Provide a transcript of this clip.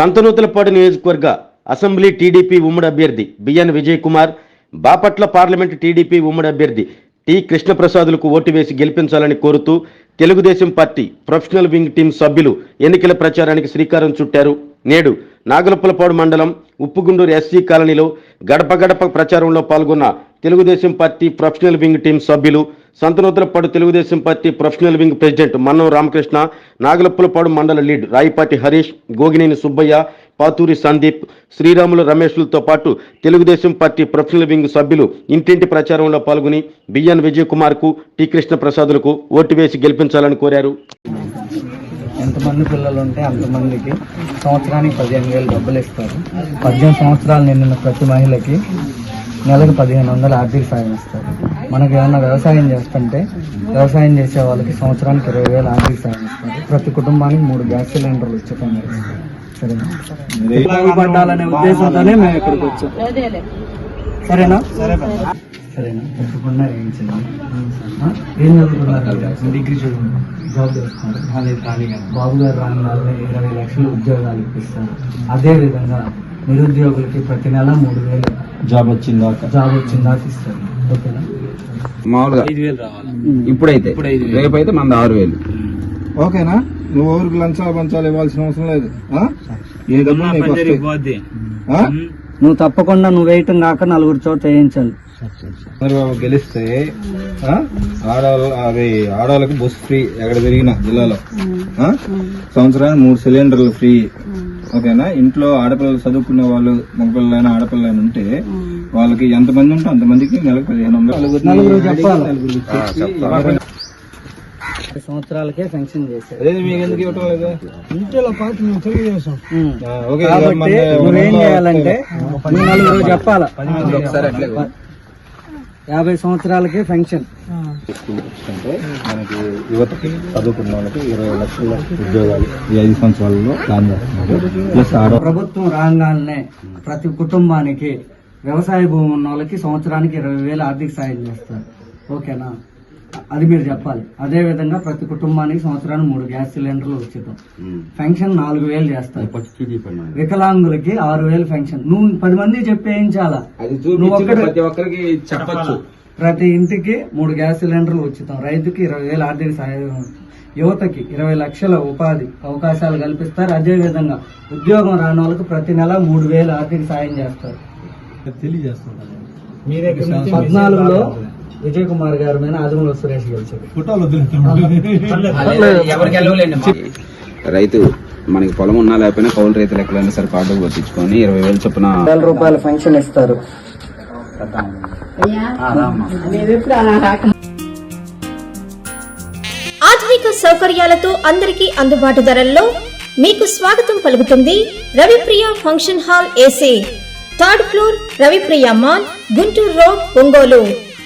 సంతనూతలపాడు నియోజకవర్గ assembly TDP ఉమ్మడి అభ్యర్థి B N Vijay Kumar Bapatla parliament TDP ఉమ్మడి అభ్యర్థి టి కృష్ణప్రసాదులకు ఓటు వేసి గెలిపించాలని కోరుతూ Telugu Desam party professional wing team సభ్యులు ఎన్నికల ప్రచారానికి శ్రీకారం చుట్టారు. నేడు నాగలపులపాడు మండలం ఉప్పుగుండూరు ఎస్సీ కాలనీలో గడప గడప ప్రచారంలో పాల్గొన్న Telugudesam party professional wing team సభ్యులు Santhanuthalapadu Telugudesam party professional wing president Mannam Ramakrishna Nagalappulapadu మండల లీడ్ రాయిపాటి హరీష్ గోగినేని సుబ్బయ్య పాతూరి సందీప్ శ్రీరాములు రమేష్లతో పాటు తెలుగుదేశం పార్టీ ప్రొఫెషనల్ వింగ్ సభ్యులు ఇంటింటి ప్రచారంలో పాల్గొని బిఎన్ విజయ్ కుమార్కు టి కృష్ణ ప్రసాదులకు ఓటు వేసి గెలిపించాలని కోరారు. ఎంతమంది పిల్లలు ఉంటే అంతమందికి సంవత్సరానికి పదిహేను వేలు డబ్బులు ఇస్తారు. పద్దెనిమిది సంవత్సరాలు నిండిన ప్రతి మహిళకి నెలకు పదిహేను వందలు ఆర్థిక సాయం ఇస్తారు. మనకి ఏమన్నా వ్యవసాయం చేస్తుంటే వ్యవసాయం చేసే వాళ్ళకి సంవత్సరానికి ఇరవై వేలు ఆర్థిక సాయం ఇస్తారు. ప్రతి కుటుంబానికి మూడు గ్యాస్ సిలిండర్లు ఇస్తారు. సరేనా? ఉపయోగపడాలనే ఉద్దేశంతోనే మేము ఇక్కడికి వచ్చాం. సరేనా? సరేనా? తప్పకుండా ఏం చేయాలి ఆ? ఏం చదువుతున్నారు డిగ్రీ చదువుతున్నారు జాబ్ చేస్తున్నారు. బాబు గారు రాని వాళ్ళని ఇరవై లక్షలు ఉద్యోగాలు ఇప్పిస్తారు. అదే విధంగా నిరుద్యోగులకి ప్రతి నెల మూడు వేలు జాబ్ వచ్చిందాక. జాబ్ వచ్చిందాక ఇస్తారు. ఓకేనా? మామూలుగా ఇప్పుడైతే. రేపైతే మన ఆరు వేలు. ఓకేనా? నువ్వు ఎవరికి లంచాలు పంచాలు ఇవ్వాల్సిన అవసరం లేదు. ఆ? ఏ డబ్బులు నీకు వస్తాయి. ఆ? నువ్వు తప్పకుండా నువ్వు వేయటం కాక నలుగురు చోట వేయించాలి. చంద్రబాబు గెలిస్తే ఆ? ఆడవాళ్ళ అది ఆడవాళ్ళకి బస్ ఫ్రీ ఎక్కడ తిరిగినా జిల్లాలో. ఆ? సంవత్సరానికి మూడు సిలిండర్లు ఫ్రీ. ఓకేనా? ఇంట్లో ఆడపిల్లలు చదువుకునే వాళ్ళు మగపిల్లలైనా ఆడపిల్లలైనా ఉంటే వాళ్ళకి ఎంతమంది ఉంటే అంతమందికి నెలకు పదిహేను వందలు. సంవత్సరాలకే ఫంక్షన్ చేశారు. మీకు ఎందుకు ఇవ్వటం లేదు? ఉమ్. ఆ, ఓకే కాబట్టి మన- నువ్వేం చేయాలంటే నలుగురు చెప్పాలా? ఒకసారి అట్లే యాభై సంవత్సరాలకే ఫంక్షన్. అంటే మనకి యువతకి చదువుకున్న వాళ్ళకి ఇరవై లక్షల ఉద్యోగాలు ఈ ఐదు సంవత్సరాలలో ప్లాన్ చేస్తున్నారు ప్రభుత్వం రాగానే ప్రతి కుటుంబానికి వ్యవసాయ భూమి ఉన్న వాళ్ళకి సంవత్సరానికి ఇరవై వేలు ఆర్థిక సాయం చేస్తారు. ఓకేనా? అది మీరు చెప్పాలి. అదే విధంగా ప్రతి కుటుంబానికి సంవత్సరానికి మూడు గ్యాస్ సిలిండర్లు ఉచితం. ఫంక్షన్ నాలుగు వేలు చేస్తారు. వికలాంగులకి ఆరు వేలు ఫంక్షన్. నువ్వు పది మంది చెప్పేయించాలా? ప్రతి ఒక్కరికి చెప్పచ్చు. ప్రతి ఇంటికి మూడు గ్యాస్ సిలిండర్లు ఉచితం. రైతుకి ఇరవై వేల ఆర్థిక సాయం యువతకి ఇరవై లక్షల ఉపాధి అవకాశాలు కల్పిస్తారు. అదే విధంగా ఉద్యోగం రాని వాళ్ళకి ప్రతి నెల మూడు వేలు ఆర్థిక సాయం చేస్తారు. పద్నాలుగులో విజయ్ కుమార్ గారి మీద ఆదిమూల సురేష్ గెలిచారు రైతు మనకి పొలం ఉన్నా లేకపోయినా కౌలు రైతులు ఎక్కడైనా సరే కార్డు పట్టించుకొని ఇరవై వేలు చొప్పున వేల రూపాయల ఫంక్షన్ ఇస్తారు. ఆధునిక సౌకర్యాలతో అందరికీ అందుబాటు ధరల్లో మీకు స్వాగతం పలుకుతుంది Ravipriya function hall AC. Third floor Ravipriya mall Guntur road Ongole.